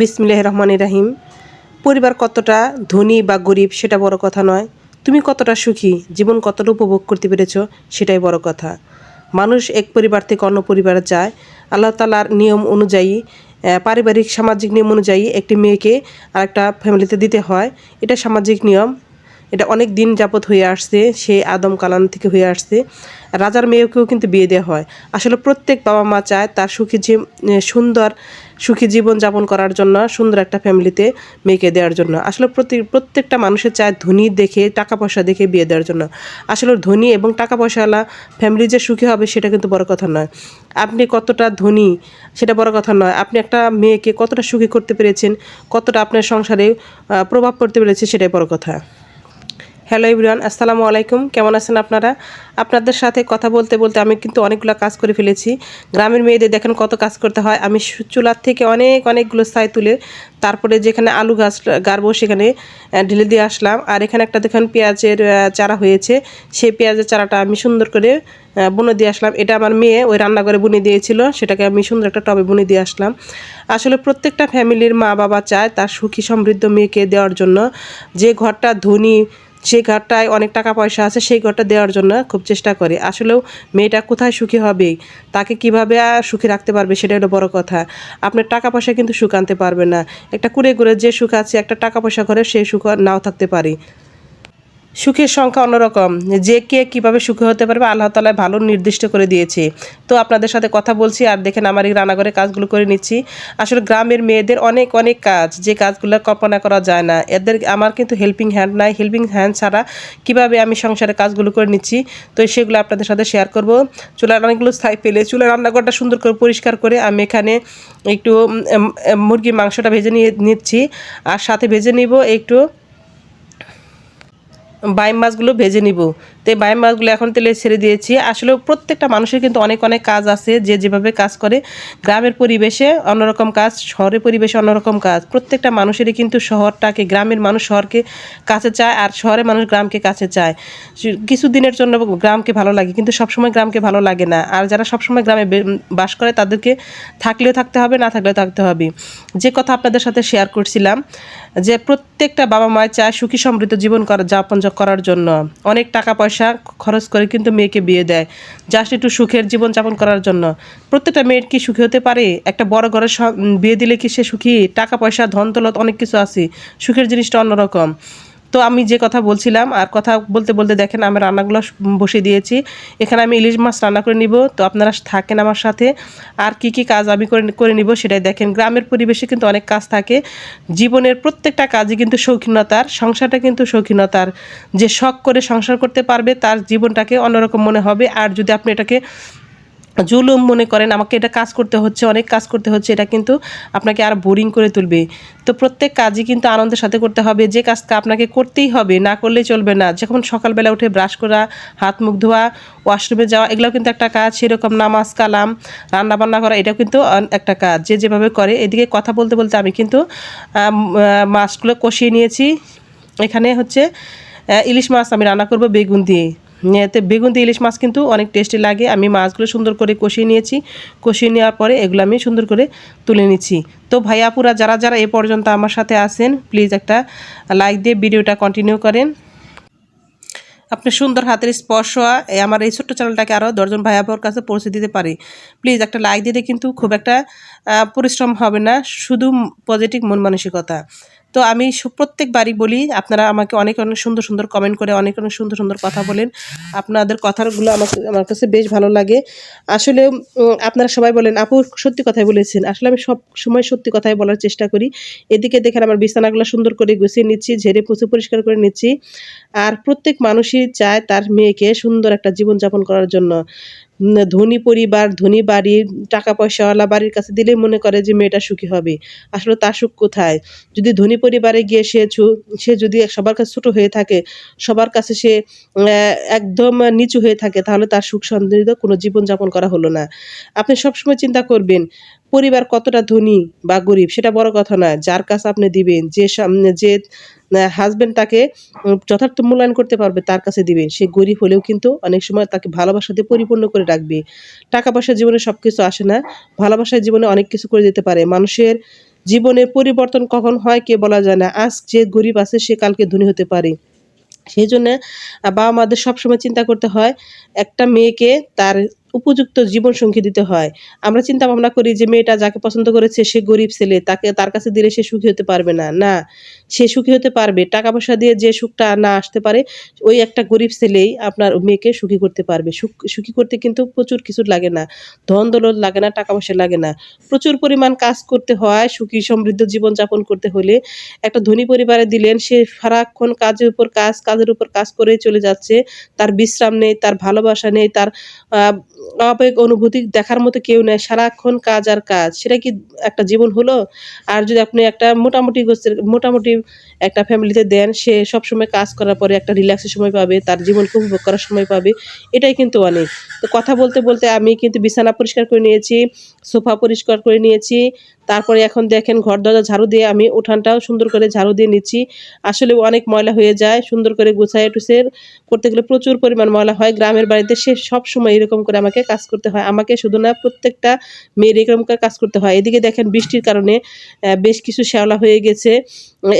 বিসমিল্লাহ রহমান রাহিম। পরিবার কতটা ধনী বা গরিব সেটা বড় কথা নয়। তুমি কতটা সুখী, জীবন কতটা উপভোগ করতে পেরেছ সেটাই বড় কথা। মানুষ এক পরিবার থেকে অন্য পরিবারে যায়। আল্লাহ তালার নিয়ম অনুযায়ী পারিবারিক সামাজিক নিয়ম অনুযায়ী একটি মেয়েকে আর একটা ফ্যামিলিতে দিতে হয়। এটা সামাজিক নিয়ম। এটা অনেক দিন যাবত হয়ে আসছে, সে আদম কালান থেকে হয়ে আসছে। রাজার মেয়েকেও কিন্তু বিয়ে দেওয়া হয়। আসলে প্রত্যেক বাবা মা চায় তার সুখী সুন্দর সুখী জীবন যাপন করার জন্য, সুন্দর একটা ফ্যামিলিতে মেয়েকে দেওয়ার জন্য। আসলে প্রতি প্রত্যেকটা মানুষের চায় ধনী দেখে টাকা পয়সা দেখে বিয়ে দেওয়ার জন্য। আসলে ধনী এবং টাকা পয়সাওয়ালা ফ্যামিলি যে সুখী হবে সেটা কিন্তু বড় কথা নয়। আপনি কতটা ধনী সেটা বড় কথা নয়। আপনি একটা মেয়েকে কতটা সুখী করতে পেরেছেন, কতটা আপনার সংসারে প্রভাব পড়তে পেরেছে সেটাই বড় কথা। হ্যালো ইব্রান আসসালামু আলাইকুম। কেমন আছেন আপনারা? আপনাদের সাথে কথা বলতে বলতে আমি কিন্তু অনেকগুলো কাজ করে ফেলেছি। গ্রামের মেয়েদের দেখেন কত কাজ করতে হয়। আমি চুলার থেকে অনেক, অনেকগুলো ছাই তুলে তারপরে যেখানে আলু গাছ গাড়বো সেখানে ঢেলে দিয়ে আসলাম। আর এখানে একটা দেখেন পেঁয়াজের চারা হয়েছে। সেই পেঁয়াজের চারাটা আমি সুন্দর করে বুনে দিয়ে আসলাম। এটা আমার মেয়ে, ওই রান্নাঘরে বুনে দিয়েছিল। সেটাকে আমি সুন্দর একটা টবে বুনে দিয়ে আসলাম। আসলে প্রত্যেকটা ফ্যামিলির মা বাবা চায় তার সুখী, সমৃদ্ধ মেয়েকে দেওয়ার জন্য। যে ঘরটা ধনী সেই ঘরটায় অনেক টাকা পয়সা আছে, সেই ঘরটা দেওয়ার জন্য খুব চেষ্টা করে। আসলেও মেয়েটা কোথায় সুখী হবে? তাকে কীভাবে সুখী রাখতে পারবে সেটা হলো বড় কথা। আপনার টাকা পয়সা কিন্তু সুখ আনতে পারবে না। একটা কুড়ে কুড়ে যে সুখ আছে, একটা টাকা পয়সা ঘরে সেই সুখ নাও থাকতে পারে। সুখের সংখ্যা অন্যরকম। যে কে কীভাবে সুখী হতে পারবে, আল্লাহ তালা ভালো নির্দিষ্ট করে দিয়েছে। তো আপনাদের সাথে কথা বলছি আর দেখেন আমার এই রান্নাঘরে কাজগুলো করে নিচ্ছি। আসলে গ্রামের মেয়েদের অনেক অনেক কাজ, যে কাজগুলো কল্পনা করা যায় না। এদের আমার কিন্তু হেল্পিং হ্যান্ড নাই। হেল্পিং হ্যান্ড ছাড়া কীভাবে আমি সংসারে কাজগুলো করে নিচ্ছি? তো সেগুলো আপনাদের সাথে শেয়ার করব। চুলার অনেকগুলো স্থায়ী পেলে চুলার রান্নাঘরটা সুন্দর করে পরিষ্কার করে আমি এখানে একটু মুরগির মাংসটা ভেজে নিয়ে নিচ্ছি। আর সাথে ভেজে নিব একটু বাইম মাছগুলো ভেজে নিব। তো এই বাইম মাছগুলো এখন তেলে ছেড়ে দিয়েছি। আসলে প্রত্যেকটা মানুষের কিন্তু অনেক অনেক কাজ আছে যে যেভাবে কাজ করে। গ্রামের পরিবেশে অন্যরকম কাজ, শহরের পরিবেশে অন্যরকম কাজ। প্রত্যেকটা মানুষেরই কিন্তু শহরটাকে, গ্রামের মানুষ শহরকে কাছে চায় আর শহরের মানুষ গ্রামকে কাছে চায়। কিছু দিনের জন্য গ্রামকে ভালো লাগে, কিন্তু সবসময় গ্রামকে ভালো লাগে না। আর যারা সবসময় গ্রামে বাস করে তাদেরকে থাকলেও থাকতে হবে, না থাকলেও থাকতে হবে। যে কথা আপনাদের সাথে শেয়ার করছিলাম, যে প্রত্যেকটা বাবা মায় চায় সুখী সমৃদ্ধ জীবন করা যাপন করার জন্য। অনেক টাকা পয়সা খরচ করে কিন্তু মেয়েকে বিয়ে দেয়, জাস্ট একটু সুখের জীবন যাপন করার জন্য। প্রত্যেকটা মেয়ের কি সুখী হতে পারে? একটা বড় ঘরে বিয়ে দিলে কি সে সুখী? টাকা পয়সা ধন তলত অনেক কিছু আছে। সুখের জিনিসটা অন্যরকম। তো আমি যে কথা বলছিলাম, আর কথা বলতে বলতে দেখেন আমি রান্নাগুলো স- বসিয়ে দিয়েছি। এখানে আমি ইলিশ মাছ রান্না করে নিব। তো আপনারা থাকেন আমার সাথে। আর কি কি কাজ আমি করে করে নিব সেটাই দেখেন। গ্রামের পরিবেশে কিন্তু অনেক কাজ থাকে। জীবনের প্রত্যেকটা কাজই কিন্তু শৌখিনতার, সংসারটা কিন্তু শৌখিনতার। যে শখ করে সংসার করতে পারবে, তার জীবনটাকে অন্যরকম মনে হবে। আর যদি আপনি এটাকে জুলুম মনে করেন, আমাকে এটা কাজ করতে হচ্ছে, অনেক কাজ করতে হচ্ছে, এটা কিন্তু আপনাকে আর বোরিং করে তুলবে। তো প্রত্যেক কাজই কিন্তু আনন্দের সাথে করতে হবে, যে কাজটা আপনাকে করতেই হবে, না করলেই চলবে না। যখন সকালবেলা উঠে ব্রাশ করা, হাত মুখ ধোয়া ওয়াশরুমে যাওয়া এগুলো কিন্তু একটা কাজ, সেরকম নামাজ, কালাম রান্না বান্না করা, এটাও কিন্তু একটা কাজ। যে যেভাবে করে, এদিকে কথা বলতে বলতে আমি কিন্তু মাছগুলো কষিয়ে নিয়েছি। এখানে হচ্ছে ইলিশ মাছ আমি রান্না করব বেগুন দিয়ে। এতে বেগুন দিয়ে ইলিশ মাছ কিন্তু অনেক টেস্টি লাগে। আমি মাছগুলো সুন্দর করে কষিয়ে নিয়েছি। কষিয়ে নেওয়ার পরে এগুলো আমি সুন্দর করে তুলে নিচ্ছি। তো ভাইয়াপুরা যারা যারা এ পর্যন্ত আমার সাথে আছেন প্লিজ একটা লাইক দিয়ে ভিডিওটা কন্টিনিউ করেন। আপনি সুন্দর হাতের স্পর্শ আমার এই ছোট্ট চ্যানেলটাকে আরও দশজন ভাই বোর কাছে পৌঁছে দিতে পারি। প্লিজ একটা লাইক দিতে কিন্তু খুব একটা পরিশ্রম হবে না, শুধু পজিটিভ মন মানসিকতা। তো আমি প্রত্যেকবারই বলি, আপনারা আমাকে অনেক অনেক সুন্দর সুন্দর কমেন্ট করে অনেক অনেক সুন্দর সুন্দর কথা বলেন। আপনাদের কথাগুলো আমাকে, আমার কাছে বেশ ভালো লাগে। আসলে আপনারা সবাই বলেন, আপু, সত্যি কথাই বলেছেন। আসলে আমি সব সময় সত্যি কথাই বলার চেষ্টা করি। এদিকে দেখেন আমার বিছানাগুলো সুন্দর করে গুছিয়ে নিচ্ছি, ঝেড়ে পুছে পরিষ্কার করে নিচ্ছি। আর প্রত্যেক মানুষই চায় তার মেয়েকে সুন্দর একটা জীবনযাপন করার জন্য। ধনী পরিবার, ধনী বাড়ির টাকা পয়সাওয়ালা বাড়ির কাছে দিলেই মনে করে যে মেয়েটা সুখী হবে। আসলে তার সুখ কোথায়? যদি ধনী পরিবারে গিয়ে সে সে যদি সবার কাছে ছোটো হয়ে থাকে, সবার কাছে সে একদম নিচু হয়ে থাকে, তাহলে তার সুখ সন্দেহ কোনো জীবনযাপন করা হলো না। আপনি সবসময় চিন্তা করবেন পরিবার কতটা ধনী বা গরিব সেটা বড় কথা না। যার কাছে আপনি দিবেন, যে সামনে যে হাজবেন্ড তাকে যথার্থ মূল্যায়ন করতে পারবে তার কাছে দিবেন। সে গরিব হলেও কিন্তু অনেক সময় তাকে ভালোবাসা দিয়ে পরিপূর্ণ করে রাখবে। টাকা পয়সা জীবনে সব কিছু আসে না। ভালোবাসায় জীবনে অনেক কিছু করে দিতে পারে। মানুষের জীবনের পরিবর্তন কখন হয় কে বলা যায় না। আজ যে গরিব আছে সে কালকে ধনী হতে পারে। সেই জন্য বাবা মাদের সবসময় চিন্তা করতে হয়, একটা মেয়েকে তার উপযুক্ত জীবন জীবনসঙ্গী দিতে হয়। আমরা চিন্তা ভাবনা করি যে, মেয়েটা যাকে পছন্দ করেছে, সে গরিব ছেলে, তাকে তার কাছে দিলে সে সুখী হতে পারবে না। না, সে সুখী হতে পারবে। টাকা পয়সা দিয়ে যে সুখটা না আসতে পারে, ওই একটা গরিব ছেলেই আপনার মেয়েকে সুখী করতে পারবে। সুখ, সুখী করতে কিন্তু প্রচুর কিছু লাগে না। ধন দৌলত লাগে না টাকা পয়সা লাগে না। প্রচুর পরিমাণ কাজ করতে হয়, সুখী, সমৃদ্ধ জীবনযাপন করতে হলে। একটা ধনী পরিবারে দিলেন, সে সারাক্ষণ কাজের উপর কাজ, কাজের উপর কাজ করেই চলে যাচ্ছে। তার বিশ্রাম নেই, তার ভালোবাসা নেই, তার আবেগ অনুভূতি দেখার মতো কেউ নেই, সারাক্ষণ কাজ আর কাজ। সেটা কি একটা জীবন হলো? আর যদি আপনি একটা মোটামুটি গোছের, মোটামুটি একটা ফ্যামিলিতে দেন, সে সবসময় কাজ করার পরে একটা রিল্যাক্সের সময় পাবে, তার জীবনকে উপভোগ করার সময় পাবে, এটাই কিন্তু অনেক। তো কথা বলতে বলতে আমি কিন্তু বিছানা পরিষ্কার করে নিয়েছি, সোফা পরিষ্কার করে নিয়েছি, তারপরে এখন দেখেন ঘর দরজা ঝাড়ু দিয়ে আমি উঠানটাও সুন্দর করে ঝাড়ু দিয়ে নিচ্ছি। আসলে অনেক ময়লা হয়ে যায়, সুন্দর করে গুছায় টুসের করতে গেলে প্রচুর পরিমাণ ময়লা হয়। গ্রামের বাড়িতে সে সব সময় এরকম করে আমাকে কাজ করতে হয়। আমাকে শুধু না, প্রত্যেকটা মেয়ের এরকম করে কাজ করতে হয়। এদিকে দেখেন বৃষ্টির কারণে বেশ কিছু শ্যাওলা হয়ে গেছে।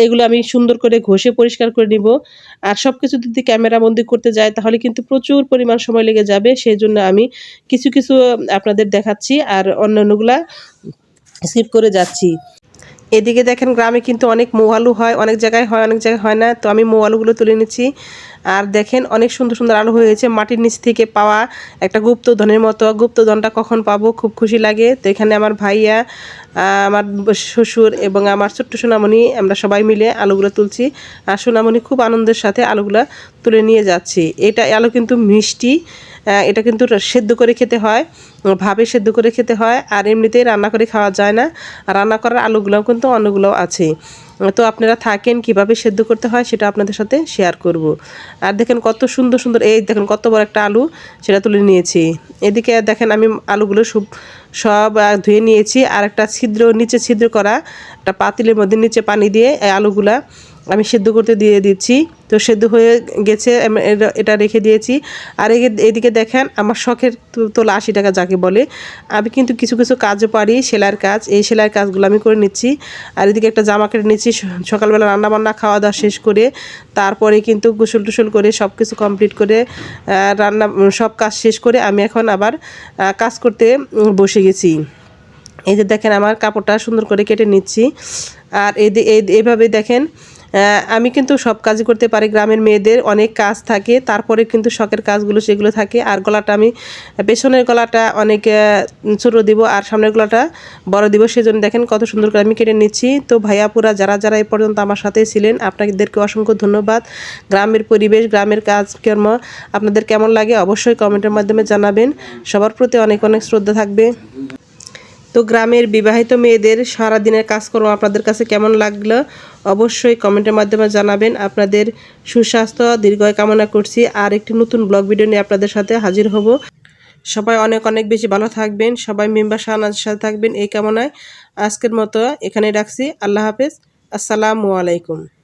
এগুলো আমি সুন্দর করে ঘষে পরিষ্কার করে নিব। আর সব কিছু যদি ক্যামেরা বন্দি করতে যায়, তাহলে কিন্তু প্রচুর পরিমাণ সময় লেগে যাবে। সেই জন্য আমি কিছু কিছু আপনাদের দেখাচ্ছি আর অন্যান্যগুলা স্কিপ করে যাচ্ছি। এদিকে দেখেন গ্রামে কিন্তু অনেক মৌ আলু হয়, অনেক জায়গায় হয়, অনেক জায়গায় হয় না। তো আমি মৌ আলুগুলো তুলে নিচ্ছি। আর দেখেন অনেক সুন্দর সুন্দর আলু হয়েছে। মাটির নিচ থেকে পাওয়া একটা গুপ্তধনের মতো। গুপ্তধনটা কখন পাবো? খুব খুশি লাগে। তো এখানে আমার ভাইয়া আমার শ্বশুর এবং আমার ছোট্ট সোনামণি, আমরা সবাই মিলে আলুগুলো তুলছি। আর সোনামণি খুব আনন্দের সাথে আলুগুলো তুলে নিয়ে যাচ্ছি। এটা আলু কিন্তু মিষ্টি। এটা কিন্তু সেদ্ধ করে খেতে হয় ভাবে সেদ্ধ করে খেতে হয়, আর এমনিতেই রান্না করে খাওয়া যায় না। রান্না করার আলুগুলোও কিন্তু অন্যগুলোও আছে। তো আপনারা থাকেন, কীভাবে সেদ্ধ করতে হয় সেটা আপনাদের সাথে শেয়ার করব। আর দেখেন কত সুন্দর সুন্দর, এই দেখেন কত বড় একটা আলু, সেটা তুলে নিয়েছি। এদিকে দেখেন আমি আলুগুলো সব সব ধুয়ে নিয়েছি, আর একটা ছিদ্র, নিচে ছিদ্র করা, একটা পাতিলের মধ্যে নিচে পানি দিয়ে, এই আলুগুলা আমি সেদ্ধ করতে দিয়ে দিচ্ছি। তো সেদ্ধ হয়ে গেছে এটা- রেখে দিয়েছি। আর এদিকে দেখেন আমার শখের তোলা আশি টাকা যাকে বলে। আমি কিন্তু কিছু কিছু কাজও পারি, সেলাইয়ের কাজ। এই সেলাইয়ের কাজগুলো আমি করে নিচ্ছি। আর এদিকে একটা জামা কেটে নিচ্ছি সকালবেলা রান্না বান্না খাওয়া দাওয়া শেষ করে। তারপরে কিন্তু গোসল টুসল করে সব কিছু কমপ্লিট করে রান্না, সব কাজ শেষ করে আমি এখন আবার কাজ করতে বসে গেছি। এই যে দেখেন আমার কাপড়টা সুন্দর করে কেটে নিচ্ছি। আর এইভাবে দেখেন আমি কিন্তু সব কাজই করতে পারি। গ্রামের মেয়েদের অনেক কাজ থাকে, তারপরে কিন্তু শখের কাজগুলো সেগুলো থাকে। আর গলাটা আমি, পেছনের গলাটা অনেক ছোটো দিব আর সামনের গলাটা বড় দিব। সেজন্য দেখেন কত সুন্দর করে আমি কেটে নিচ্ছি। তো ভাইয়াপুরা যারা যারা এই পর্যন্ত আমার সাথে ছিলেন, আপনাদেরকে অসংখ্য ধন্যবাদ। গ্রামের পরিবেশ, গ্রামের কাজকর্ম, আপনাদের কেমন লাগে অবশ্যই কমেন্টের মাধ্যমে জানাবেন। সবার প্রতি অনেক অনেক শ্রদ্ধা থাকবে। তো গ্রামের বিবাহিত মেয়েদের সারাদিনের কাজকর্ম আপনাদের কাছে কেমন লাগল অবশ্যই কমেন্টের মাধ্যমে জানাবেন। আপনাদের সুস্বাস্থ্য, দীর্ঘায় কামনা করছি। আর একটি নতুন ব্লগ ভিডিও নিয়ে আপনাদের সাথে হাজির হব। সবাই অনেক অনেক বেশি ভালো থাকবেন। সবাই মেম্বার শাহনাজের সাথে থাকবেন এই কামনায়। আজকের মতো এখানে রাখছি। আল্লাহ হাফেজ। আসসালামু আলাইকুম।